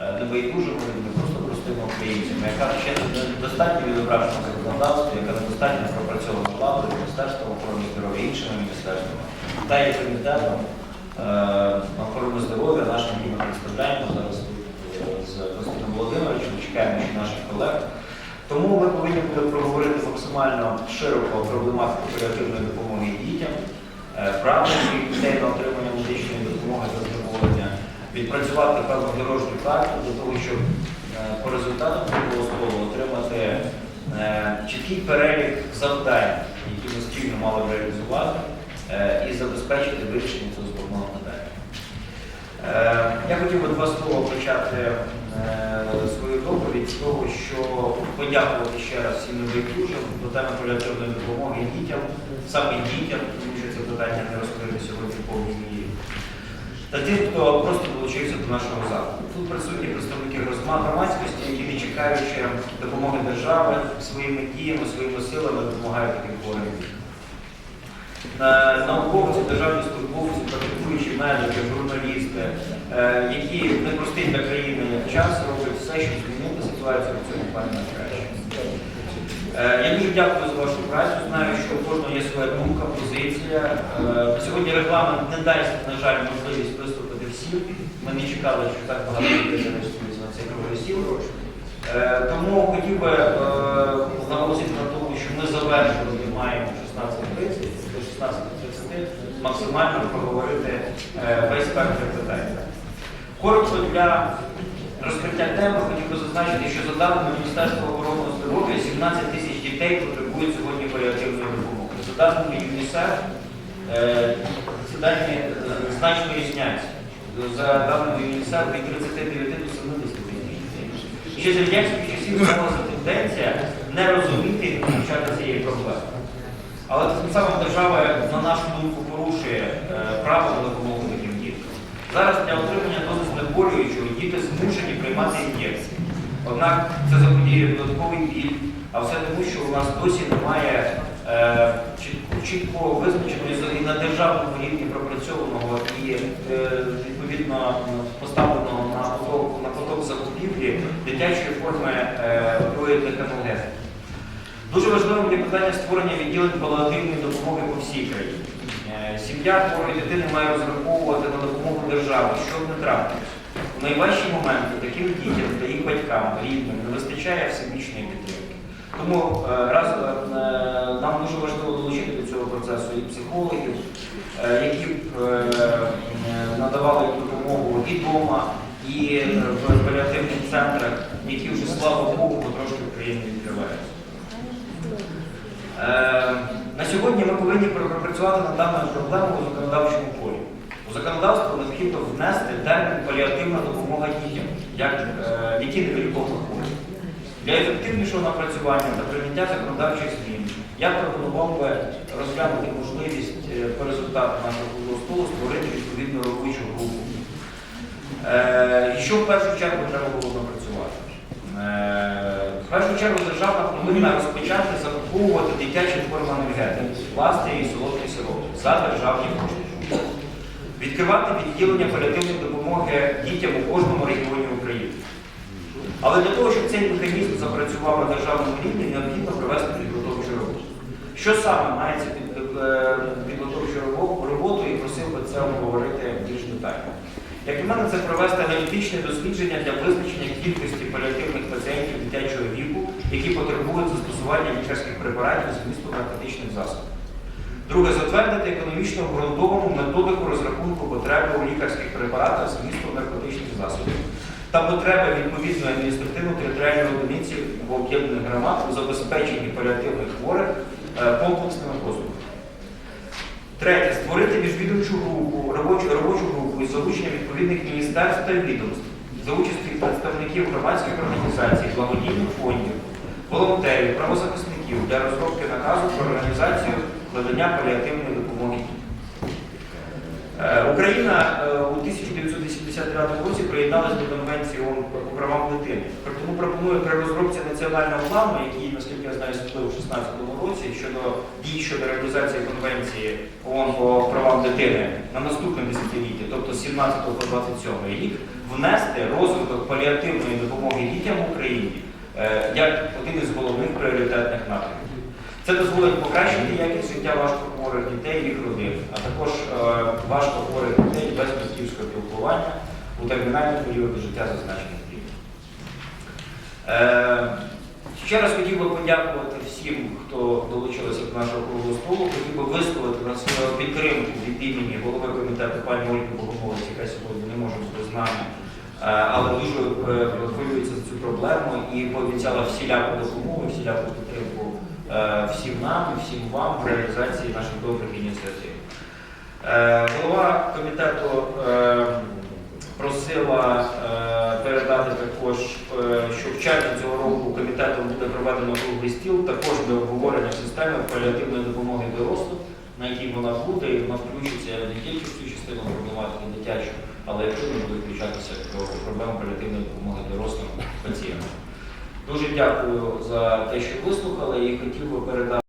небайдужими людьми, просто простими українцями, яка ще недостатньо відображена в законодавстві, яка недостатньо пропрацьована владою, Міністерством охорони здоров'я, іншими міністерствами, та є комітетом е, охорони здоров'я, нашим ми представляємо зараз е, з Костянтином Володимировичем, чекаємо ще наших колег. Тому ми повинні будемо проговорити максимально широко проблематику паліативної допомоги дітям, е, своїх дітей на отримання медичної допомоги та задоволення, відпрацювати певну дорожню карту для того, щоб е, по результатам такого столу отримати е, чіткий перелік завдань, які ми спільно мали реалізувати, е, і забезпечити вирішення цього складного питання. Я хотів би два слова почати свою доповідь з того, що подякувати ще раз всім небайдужим до теми паліативної допомоги дітям, саме дітям, тому що це питання не розкрите сьогодні в повній мірі. Та тим, хто просто долучився до нашого заходу. Тут присутні представники громадськості, які не чекаючи допомоги держави своїми діями, своїми силами допомагають таким хворим. Е, науковці, державні службовці, практикуючі медики, журналісти, е, які непростий для країни час роблять все, щоб змінити ситуацію в цьому плані на краще. Я дуже дякую за вашу працю. Знаю, що у кожного є своя думка, позиція. Е, Сьогодні регламент не дасть, на жаль, можливість виступити всім. Ми не чекали, що так багато людей зареєструється на цей круглий стіл. Е, Тому хотів би е, наголосити на тому, що ми завершили маємо 16.30 до 16.30 максимально проговорити весь спектр питань. Коротко для розкриття теми хотів би зазначити, що за даними Міністерства охорони здоров'я 17 тисяч дітей потребують сьогодні паліативної допомоги. За даними ЮНІСЕФ, е, ці дані е, значно різняться. За даними ЮНІСЕФ від 39 до 70 тисяч дітей. Ще з радянських часів сталася тенденція не розуміти і вивчати цієї проблеми. Але тим самим держава, на нашу думку, порушує е, право на допомогу таким діткам. Зараз для отримання дози знеболюючого діти змушені приймати ін'єкції. Однак це заподіює додатковий біль, а все тому, що у нас досі немає е, чітко, визначеного і на державному рівні пропрацьованого і е, відповідно поставленого на поток, на поток закупівлі дитячої форми е, анальгезів. Дуже важливим є питання створення відділень паліативної допомоги по всій країні. Е, Сім'я хворої дитини має розраховувати на допомогу держави, щоб не трапилось. У найважчі моменти таким дітям та їх батькам, рідним не вистачає всебічної підтримки. Тому е, раз е, нам дуже важливо долучити до цього процесу і психологів, е, які б надавали допомогу і вдома, і в паліативних центрах, які вже, слава Богу, потрошки в країні відкриваються. На сьогодні ми повинні пропрацювати над даною проблемою у законодавчому полі. У законодавство необхідно внести термін паліативна допомога дітям, як, які невиліковно хворі. Для ефективнішого напрацювання та прийняття законодавчих змін я пропонував би розглянути можливість е, по результату нашого столу створити відповідну робочу групу. Е, І що в першу чергу треба було напрацювати? Е, В першу чергу держава повинна розпочати закуповувати дитячі форми енергетики, пластирі і солодкі сиропи за державні кошти. Відкривати відділення паліативної допомоги дітям у кожному регіоні України. Але для того, щоб цей механізм запрацював на державному рівні, необхідно провести підготовчу роботу. Що саме мається під е, підготовчу роботу і просив би це обговорити більш детально. Як на мене, це провести аналітичне дослідження для визначення кількості паліативних пацієнтів дитячого віку, які потребують застосування лікарських препаратів з вмістом наркотичних засобів. Друге, затвердити економічно обґрунтовану методику розрахунку потреби у лікарських препаратах з вмістом наркотичних засобів та потреби відповідної адміністративно-територіальної одиниці в об'єднаних громад у забезпеченні паліативних хворих е, комплексними послугами. Третє, створити міжвідомчу групу, робочу, робочу групу із залученням відповідних міністерств та відомств, за участі представників громадських організацій, благодійних фондів, волонтерів, правозахисників для розробки наказу про організацію надання паліативної допомоги. Е, Україна е, у 1980 1969 році приєдналися до Конвенції ООН по правам дитини. Тому пропоную при розробці національного плану, який, наскільки я знаю, сплив у 2016 році щодо дій щодо реалізації Конвенції ООН по правам дитини на наступне десятиліття, тобто з 17 по 27 рік, внести розвиток паліативної допомоги дітям в Україні е, як один із головних пріоритетних напрямків. Це дозволить покращити якість життя важкохворих дітей і їх родин, а також е, важкохворих дітей без батьківського спілкування у термінальний період життя зазначених дітей. Е, Ще раз хотів би подякувати всім, хто долучилися до нашого круглого столу. Хотів би висловити на свою підтримку від імені голови комітету пані Ольги Богомолець, яка сьогодні не може бути з нами, е, але дуже е, хвилюється за цю проблему і пообіцяла всіляку допомогу, всіляку підтримку всім нам і всім вам в реалізації наших добрих ініціатив. Голова комітету е, просила е, передати також, е, що в червні цього року комітетом буде проведено круглий стіл, також для обговорення системи паліативної допомоги дорослим, на якій вона буде, і вона включиться не тільки в цю частину проблематики дитячу, але якщо не буде включатися до проблем паліативної допомоги дорослим пацієнтам. Дуже дякую за те, що вислухали, і хотів би передати.